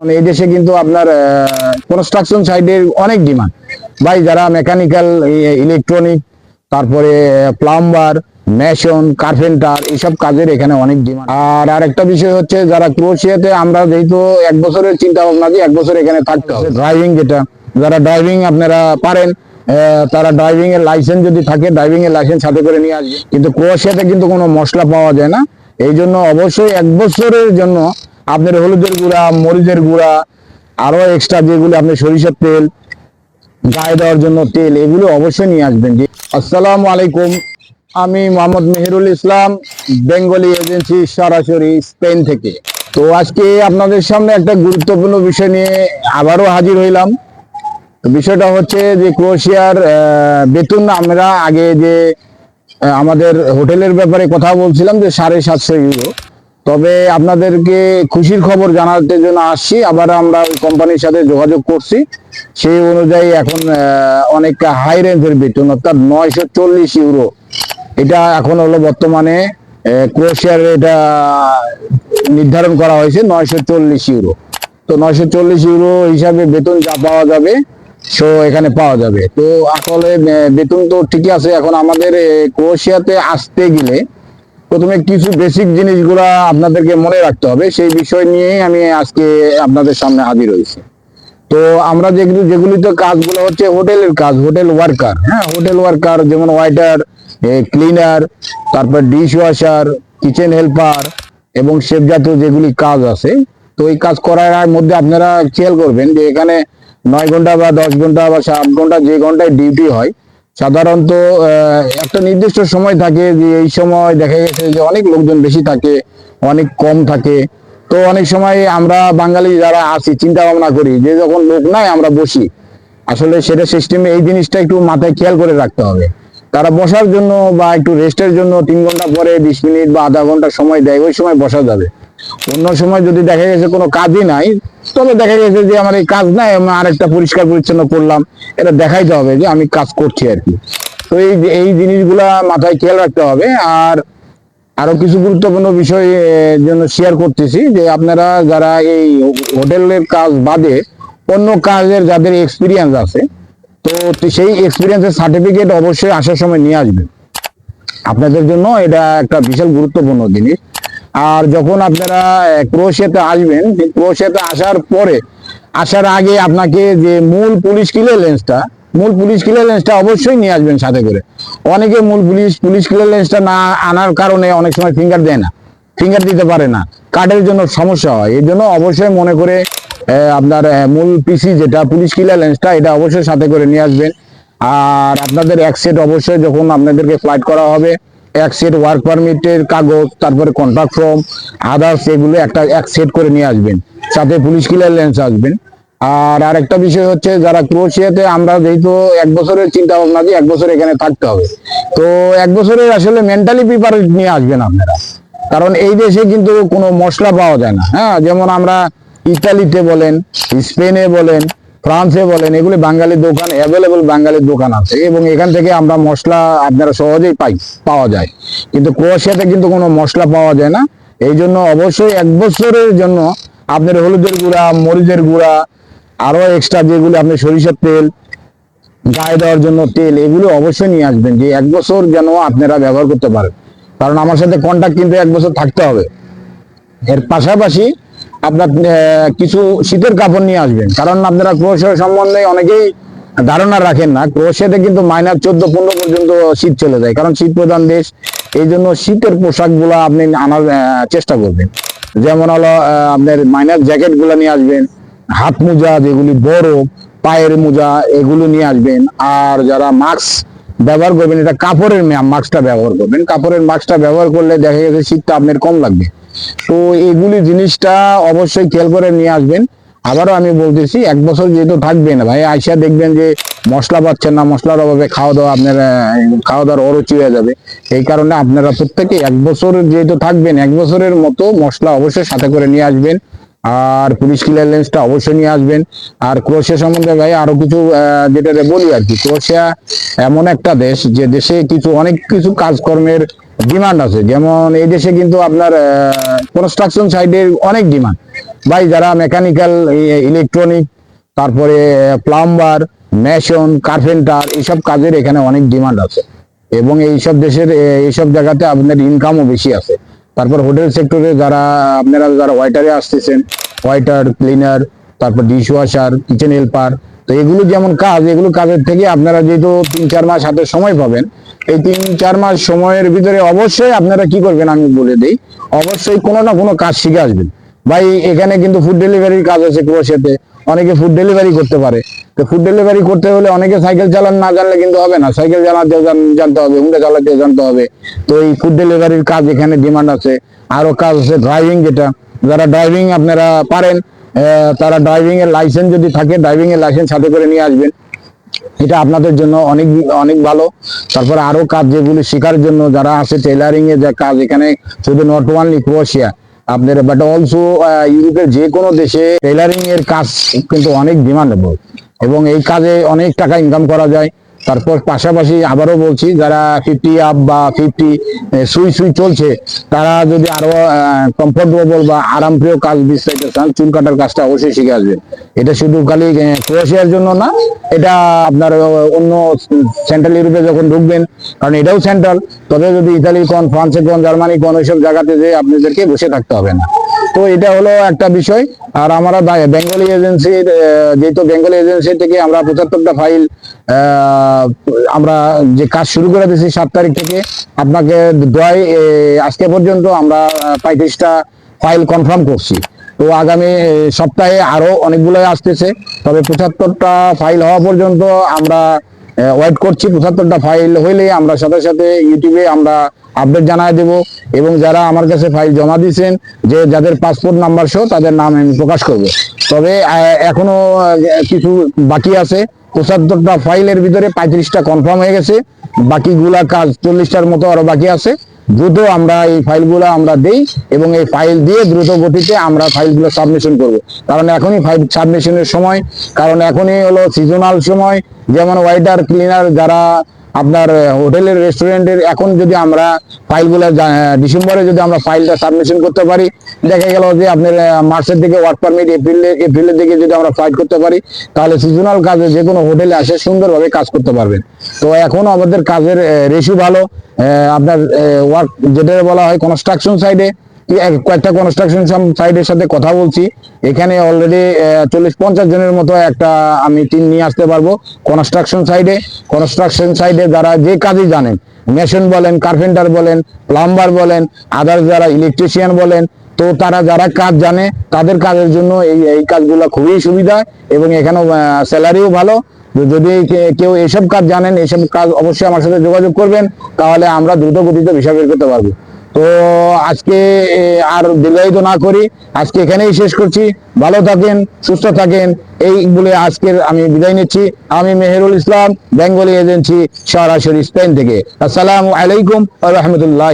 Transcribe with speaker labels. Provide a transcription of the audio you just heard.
Speaker 1: মানে এই দেশে কিন্তু আপনার কনস্ট্রাকশন সাইডের অনেক ডিমান্ড ভাই, যারা মেকানিক্যাল ইলেকট্রনিক তারপরে প্লাম্বার মেশন কার্পেন্টার এইসব কাজের এখানে অনেক ডিমান্ড আর আরেকটা বিষয় হচ্ছে, যারা ক্রোশিয়াতে আমরা যেহেতু এক বছরের চিন্তা ভাবনা এক বছর এখানে থাকতে হবে। ড্রাইভিং যেটা যারা ড্রাইভিং আপনারা পারেন তারা ড্রাইভিং এর লাইসেন্স যদি থাকে ড্রাইভিং এর লাইসেন্স সাথে করে নিয়ে আসবে। কিন্তু ক্রোশিয়াতে কিন্তু কোনো মশলা পাওয়া যায় না। এই জন্য অবশ্যই এক বছরের জন্য আপনার হলুদের গুঁড়া, মরিচের গুঁড়া, আরও এক্সট্রা যেগুলো আপনি সরিষার তেল, গায়ে দেওয়ার জন্য তেল, এগুলো অবশ্যই নিয়ে আসবেন। আসসালামু আলাইকুম। আমি মোহাম্মদ মেহেরুল ইসলাম, বেঙ্গলি এজেন্সি, সরাসরি স্পেন থেকে। তো আজকে আপনাদের সামনে একটা গুরুত্বপূর্ণ বিষয় নিয়ে আবারও হাজির হইলাম। বিষয়টা হচ্ছে যে ক্রোয়েশিয়ার বেতন আমরা আগে যে আমাদের হোটেলের ব্যাপারে কথা বলছিলাম যে সাড়ে সাতশো ইউরো। তবে আপনাদেরকে খুশির খবর জানাতে জন্য আসছি। আবার আমরা ওই কোম্পানির সাথে যোগাযোগ করছি। সেই অনুযায়ী এখন আহ, অনেক হাই রেঞ্জের বেতন অর্থাৎ নয়শো চল্লিশ ইউরো। এটা এখন হলো বর্তমানে আহ, ক্রোয়েশিয়ার এটা নির্ধারণ করা হয়েছে নয়শো চল্লিশ ইউরো। তো নয়শো চল্লিশ ইউরো হিসাবে বেতন যা পাওয়া যাবে সো এখানে পাওয়া যাবে। তো আসলে বেতন তো ঠিকই আছে। এখন আমাদের আহ, ক্রোয়েশিয়াতে আসতে গেলে প্রথমে কিছু বেসিক জিনিসগুলা আপনাদেরকে মনে রাখতে হবে, সেই বিষয় নিয়েই আমি আজকে আপনাদের সামনে হাজির হয়েছি। তো আমরা যেগুলো, যেগুলিতে কাজগুলো হচ্ছে হোটেলের কাজ, হোটেল ওয়ার্কার হ্যাঁ হোটেল ওয়ার্কার যেমন ওয়াইটার ক্লিনার, তারপর ডিশ ওয়াশার কিচেন হেল্পার এবং শেফ জাতীয় যেগুলি কাজ আছে, তো এই কাজ করার মধ্যে আপনারা খেয়াল করবেন যে এখানে নয় ঘণ্টা বা দশ ঘণ্টা বা সাত ঘণ্টা যে ঘন্টায় ডিউটি হয় সাধারণত একটা নির্দিষ্ট সময় থাকে যে এই সময় দেখা গেছে যে অনেক লোকজন বেশি থাকে, অনেক কম থাকে। তো অনেক সময় আমরা বাঙালি যারা আছি, চিন্তা ভাবনা করি যে যখন লোক নাই আমরা বসি। আসলে সেটা সিস্টেমে এই জিনিসটা একটু মাথায় খেয়াল করে রাখতে হবে। তারা বসার জন্য বা একটু রেস্টের জন্য তিন ঘণ্টা পরে বিশ মিনিট বা আধা ঘণ্টা সময় দেয়, ওই সময় বসা যাবে। অন্য সময় যদি দেখা গেছে কোনো কাজই নাই, তবে দেখা গেছে যে আমার এই কাজ নাই, আমি আরেকটা পরিষ্কার পরিচ্ছন্ন করলাম, এটা দেখাইতে হবে যে আমি কাজ করছি আর কি। তো এই এই জিনিসগুলা মাথায় খেয়াল রাখতে হবে। আর আরও কিছু গুরুত্বপূর্ণ বিষয় জন্য শেয়ার করতেছি যে আপনারা যারা এই হোটেলের কাজ বাদে অন্য কাজের যাদের এক্সপিরিয়েন্স আছে, তো সেই এক্সপিরিয়েন্সের সার্টিফিকেট অবশ্যই আসার সময় নিয়ে আসবেন। আপনাদের জন্য এটা একটা বিশাল গুরুত্বপূর্ণ জিনিস। আর যখন আপনারা আহ, ক্রোয়েশিয়াতে আসবেন সেই ক্রোয়েশিয়াতে আসার পরে আসার আগে আপনাকে যে মূল পুলিশ কিলে লেন্সটা মূল পুলিশ ক্লিয়ারেন্সটা অবশ্যই নিয়ে আসবেন সাথে করে। অনেকে মূল পুলিশ পুলিশ ক্লিয়ারেন্সটা না আনার কারণে অনেক সময় ফিঙ্গার দেয় না ফিঙ্গার দিতে পারে না। কার্ডের জন্য সমস্যা হয় এই জন্য অবশ্যই মনে করে আপনার মূল পিসি যেটা পুলিশ ক্লিয়ারেন্সটা এটা অবশ্যই সাথে করে নিয়ে আসবেন। আর আপনাদের এক সেট অবশ্যই যখন আপনাদেরকে ফ্লাইট করা হবে এক সেট ওয়ার্ক পারমিটের কাগজ, তারপরে কন্ট্রাক্ট ফর্ম আদার্স এগুলো একটা এক সেট করে নিয়ে আসবেন। সাথে পুলিশ ক্লিয়ারেন্স আসবেন। আর আরেকটা বিষয় হচ্ছে, যারা ক্রোয়েশিয়াতে, আমরা যেহেতু এক বছরের চিন্তা ভাবনা যে এক বছর এখানে থাকতে হবে। তো এক বছরের আসলে মেন্টালি প্রিপার নিয়ে আসবেন আপনারা। কারণ এই দেশে কিন্তু কোনো মশলা পাওয়া যায় না। হ্যাঁ যেমন আমরা ইতালিতে বলেন, স্পেনে বলেন ফ্রান্সে বলেন, এগুলি বাঙালির দোকান অ্যাভেলেবল বাঙালির দোকান আছে। এবং এখান থেকে আমরা মশলা আপনারা সহজেই পাই, পাওয়া যায়। কিন্তু ক্রোয়েশিয়াতে কিন্তু কোনো মশলা পাওয়া যায় না। এই জন্য অবশ্যই এক বছরের জন্য আপনার হলুদের গুঁড়া, মরিচের গুঁড়া আরও এক্সট্রা যেগুলো আপনি সরিষার তেল, গায়ে দেওয়ার জন্য তেল, এগুলো অবশ্যই নিয়ে আসবেন যে এক বছর যেন আপনারা ব্যবহার করতে পারেন। কারণ আমার সাথে কন্ট্যাক্ট কিন্তু এক বছর থাকতে হবে। এর পাশাপাশি আপনার কিছু শীতের কাপড় নিয়ে আসবেন। কারণ আপনারা ক্রোয়েশিয়া সম্বন্ধে অনেকেই ধারণা রাখেন না। ক্রোয়েশিয়াতে কিন্তু মাইনাস চোদ্দ, পনেরো পর্যন্ত শীত চলে যায়। কারণ শীত প্রধান দেশ। এই জন্য শীতের পোশাকগুলা আপনি আনার চেষ্টা করবেন। যেমন হলো আপনার মাইনাস জ্যাকেটগুলা নিয়ে আসবেন। হাত মোজা যেগুলি বড়, পায়ের মোজা এগুলো নিয়ে আসবেন। আর যারা মাস্ক ব্যবহার করবেন, এটা কাপড়ের মাস্কটা ব্যবহার করবেন। কাপড়ের মাস্কটা ব্যবহার করলে দেখা গেছে শীতটা আপনার কম লাগবে। তো এগুলি জিনিসটা অবশ্যই খেয়াল করে নিয়ে আসবেন। আবারও আমি বলতেছি, এক বছর যেহেতু থাকবেন, ভাই আইসা দেখবেন যে মশলা পাচ্ছেন না, মশলার অভাবে খাওয়া দাওয়া আপনার খাওয়া দাওয়ার অরুচি হয়ে যাবে। এই কারণে আপনারা প্রত্যেকে এক বছর যেহেতু থাকবেন, এক বছরের মতো মশলা অবশ্যই সাথে করে নিয়ে আসবেন। আর পুলিশ ক্লিয়ারেন্সটা অবশ্যই নিয়ে আসবেন। আর ক্রোয়েশিয়া সম্বন্ধে ভাই আরও কিছু যেটা বলি আর কি। ক্রোয়েশিয়া এমন একটা দেশ, যে দেশে কিছু, অনেক কিছু কাজকর্মের ডিমান্ড আছে। যেমন এই দেশে কিন্তু আপনার কনস্ট্রাকশন সাইডের অনেক ডিমান্ড ভাই, যারা মেকানিক্যাল ইলেকট্রনিক তারপরে প্লাম্বার মেশন কার্পেন্টার এইসব কাজের এখানে অনেক ডিমান্ড আছে। এবং এইসব দেশের এইসব জায়গাতে আপনার ইনকামও বেশি আছে। তারপর হোটেল সেক্টরে যারা, আপনারা যারা ওয়াইটারে আসতেছেন ওয়াইটার ক্লিনার তারপর ডিশ ওয়াশার কিচেন হেল্পার তো এগুলো যেমন কাজ, এগুলো কাজের থেকে আপনারা যেহেতু তিন, চার মাস হাতে সময় পাবেন, এই তিন, চার মাস সময়ের ভিতরে অবশ্যই আপনারা কি করবেন আমি বলে দিই, অবশ্যই কোনো না কোনো কাজ শিখে আসবেন। ভাই, এখানে কিন্তু ফুড ডেলিভারির কাজ আছে ক্রোশিয়াতে অনেকে ফুড ডেলিভারি করতে পারে। তো ফুড ডেলিভারি করতে হলে অনেকে সাইকেল চালান না জানলে কিন্তু হবে না সাইকেল চালাতে জানতে হবে, হুন্ডা চালাতে জানতে হবে। তো এই ফুড ডেলিভারির কাজ এখানে ডিমান্ড আছে। আরও কাজ আছে ড্রাইভিং যেটা, যারা ড্রাইভিং আপনারা পারেন তারা ড্রাইভিং এর লাইসেন্স যদি থাকে ড্রাইভিং এর লাইসেন্স সাথে করে নিয়ে আসবেন। এটা আপনাদের জন্য অনেক অনেক ভালো। তারপরে আরও কাজ যেগুলি শেখার জন্য যারা আছে টেলারিং এর যে কাজ, এখানে শুধু নট ওনলি ক্রোশিয়া আপনার বাট অলসো ইউরোপের যে কোনো দেশে টেলারিং এর কাজ কিন্তু অনেক ডিমান্ডেবল এবং এই কাজে অনেক টাকা ইনকাম করা যায়। তারপর পাশাপাশি আবারও বলছি, যারা ফিফটি আপ বা ফিফটি সুই সুই চলছে, তারা যদি আরও কমফোর্টেবল বা আরামপ্রিয় কাজ বিস্তারিত চান, চুল কাটার কাজটা অবশ্যই শিখে আসবেন এটা শুধু খালি ক্রোশিয়ার জন্য না, এটা আপনার অন্য সেন্ট্রাল ইউরোপে যখন ঢুকবেন, কারণ এটাও সেন্ট্রাল তবে যদি ইতালি কোন ফ্রান্সে কোন জার্মানি কোন ওইসব জায়গাতে যে আপনাদেরকে বসে থাকতে হবে না। তো এটা হলো একটা বিষয়। আর আমরা বেঙ্গলি এজেন্সির যেহেতু বেঙ্গলি এজেন্সি থেকে আমরা পঁচাত্তরটা ফাইল আমরা যে কাজ শুরু করে দিয়েছি সাত তারিখ থেকে, আপনাকে দয় আজকে পর্যন্ত আমরা পঁয়ত্রিশটা ফাইল কনফার্ম করছি। তো আগামী সপ্তাহে আরও অনেকগুলো আসতেছে। তবে পঁচাত্তরটা ফাইল হওয়া পর্যন্ত আমরা ওয়েট করছি, পঁচাত্তরটা ফাইল হইলে আমরা সাথে সাথে ইউটিউবে আমরা আপডেট জানাই দেব। এবং যারা আমার কাছে ফাইল জমা দিয়েছেন, যে যাদের পাসপোর্ট নাম্বার সহ তাদের নাম আমি প্রকাশ করব। তবে এখনও কিছু বাকি আছে। পঁচাত্তরটা ফাইলের ভিতরে পঁয়ত্রিশটা কনফার্ম হয়ে গেছে। বাকিগুলা কাজ চল্লিশটার মতো আরও বাকি আছে। দ্রুত আমরা এই ফাইলগুলো আমরা দেই এবং এই ফাইল দিয়ে দ্রুত গতিতে আমরা ফাইলগুলো সাবমিশন করব। কারণ এখনই ফাইল সাবমিশনের সময়, কারণ এখনই হলো সিজনাল সময়, যেমন ওয়াইটার ক্লিনার যারা আপনার হোটেলের, রেস্টুরেন্টের, এখন যদি আমরা ফাইলগুলো ডিসেম্বরে যদি আমরা ফাইলটা সাবমিশন করতে পারি, দেখা গেল যে আপনার মার্চের দিকে ওয়ার্ক পারমিট, এপ্রিলে, এপ্রিলের দিকে যদি আমরা ফাইল করতে পারি, তাহলে সিজনাল কাজে যে কোনো হোটেলে আসে সুন্দরভাবে কাজ করতে পারবেন। তো এখন আমাদের কাজের রেশু ভালো আপনার ওয়ার্ক যেটা বলা হয় কনস্ট্রাকশন সাইডে কয়েকটা কনস্ট্রাকশন সাইডের সাথে কথা বলছি। এখানে অলরেডি চল্লিশ পঞ্চাশ জনের মতো একটা আমি টিম নিয়ে আসতে পারব কনস্ট্রাকশন সাইডে কনস্ট্রাকশন সাইডে যারা যে কাজই জানেন মেশিন বলেন কার্পেন্টার বলেন প্লাম্বার বলেন আদার্স যারা ইলেকট্রিশিয়ান বলেন, তো তারা যারা কাজ জানে, তাদের কাজের জন্য এই এই কাজগুলো খুবই সুবিধা এবং এখানে স্যালারিও ভালো। যদি কেউ এসব কাজ জানেন, এসব কাজ অবশ্যই আমার সাথে যোগাযোগ করবেন, তাহলে আমরা দ্রুত গতিতে ভিসা বের করতে পারব। তো আজকে আর দীর্ঘায়িত না করি। আজকে এখানেই শেষ করছি। ভালো থাকেন, সুস্থ থাকেন। এই বলে আজকের আমি বিদায় নিচ্ছি। আমি মেহেরুল ইসলাম, বেঙ্গলি এজেন্সি, সরাসরি স্পেন থেকে। আসসালাম আলাইকুম রহমতুল্লাহ